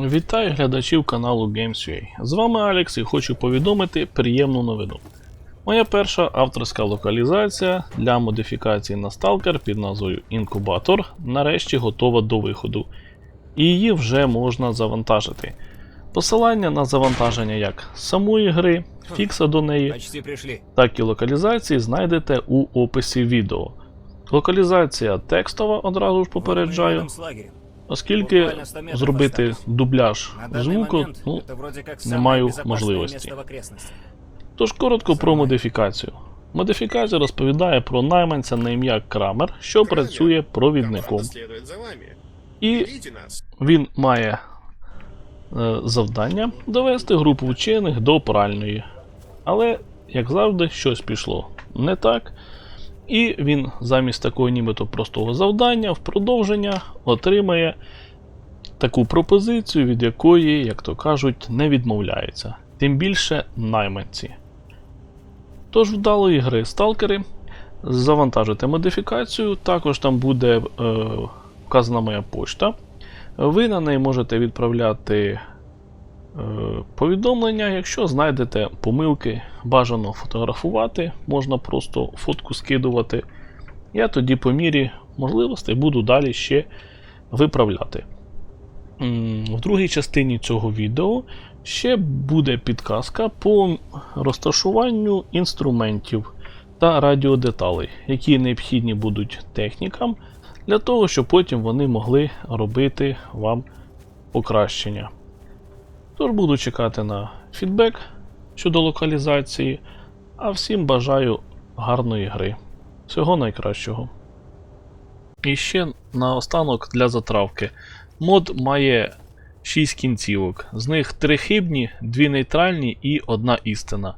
Вітаю глядачів каналу Games.ua. З вами Алекс і хочу повідомити приємну новину. Моя перша авторська локалізація для модифікації на Stalker під назвою Інкубатор нарешті готова до виходу, і її вже можна завантажити. Посилання на завантаження як самої гри, фікса до неї, так і локалізації знайдете у описі відео. Локалізація текстова одразу ж попереджаю. Оскільки Буквально 100 метров зробити дубляж звуку, ну, не маю можливості. Тож коротко про модифікацію. Модифікація розповідає про найманця на ім'я Крамер, що працює провідником. І він має е, завдання довести групу вчених до пральної. Але, як завжди, щось пішло не так. І він замість такого нібито простого завдання в продовження отримає таку пропозицію, від якої, як то кажуть, не відмовляється. Тим більше найманці. Тож вдалої гри сталкери. Завантажите модифікацію, також там буде е, вказана моя почта. Ви на неї можете відправляти повідомлення, якщо знайдете помилки, бажано фотографувати, можна просто фотку скидувати. Я тоді по мірі можливостей буду далі ще виправляти. В другій частині цього відео ще буде підказка по розташуванню інструментів та радіодеталей, які необхідні будуть технікам для того, щоб потім вони могли робити вам покращення. Тож буду чекати на фідбек щодо локалізації, а всім бажаю гарної гри. Всього найкращого. І ще наостанок для затравки. Мод має 6 кінцівок, з них 3 хибні, 2 нейтральні і 1 істина.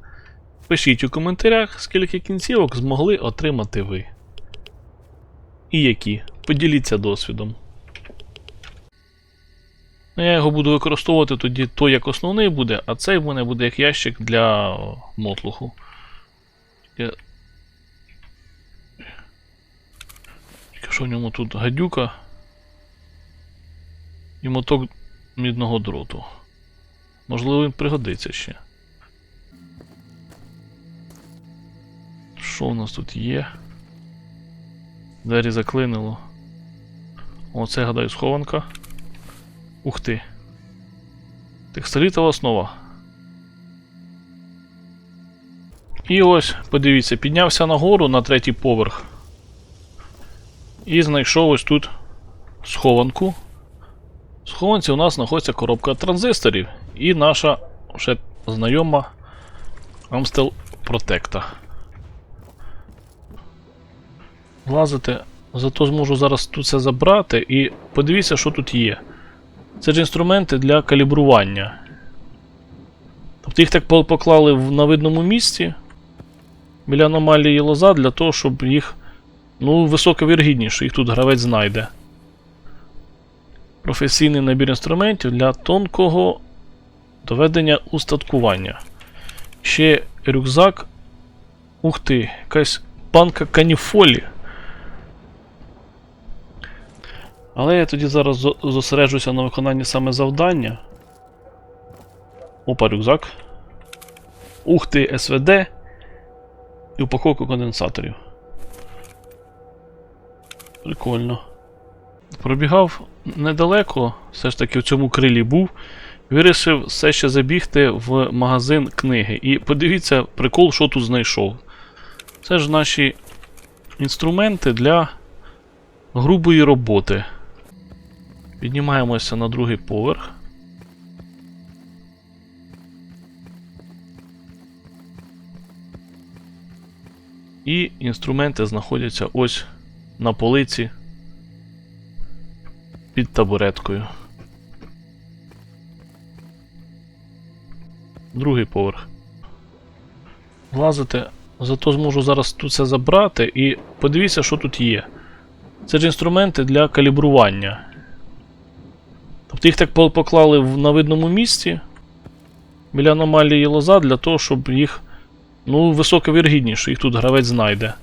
Пишіть у коментарях, скільки кінцівок змогли отримати ви. І які. Поділіться досвідом. Ну, Я його буду використовувати тоді той як основний буде, а цей в мене буде як ящик для мотлуху. Я... Що в ньому тут гадюка і моток мідного дроту. Можливо, він пригодиться ще. Що у нас тут є? Двері заклинило. Оце, гадаю, схованка. Ух ти. Текстолітова основа. І ось, подивіться, піднявся нагору на третій поверх. І знайшов ось тут схованку. В схованці у нас знаходиться коробка транзисторів і наша вже знайома Amstel Protecta. Лазити, зато зможу зараз тут це забрати і подивіться, що тут є. Це ж інструменти для калібрування. Тобто їх так поклали на видному місці біля аномалії лоза для того, щоб їх. Ну, висока віргідність, їх тут гравець знайде. Професійний набір інструментів для тонкого доведення устаткування. Ще рюкзак. Ух ти, якась банка каніфолі. Але я тоді зараз зосереджуся на виконанні саме завдання. Опа, рюкзак. Ух ти, СВД. І упаковка конденсаторів. Прикольно. Пробігав недалеко, все ж таки в цьому крилі був. Вирішив все ще забігти в магазин книги. І подивіться, прикол, що тут знайшов. Це ж наші інструменти для грубої роботи. Піднімаємося на другий поверх. І інструменти знаходяться ось на полиці під табуреткою. Другий поверх. Влазити, зато зможу зараз тут це забрати і подивіться, що тут є. Це ж інструменти для калібрування. Тобто їх так поклали на видному місці біля аномалії лоза для того, щоб їх. Ну, висока віргідність, що їх тут гравець знайде.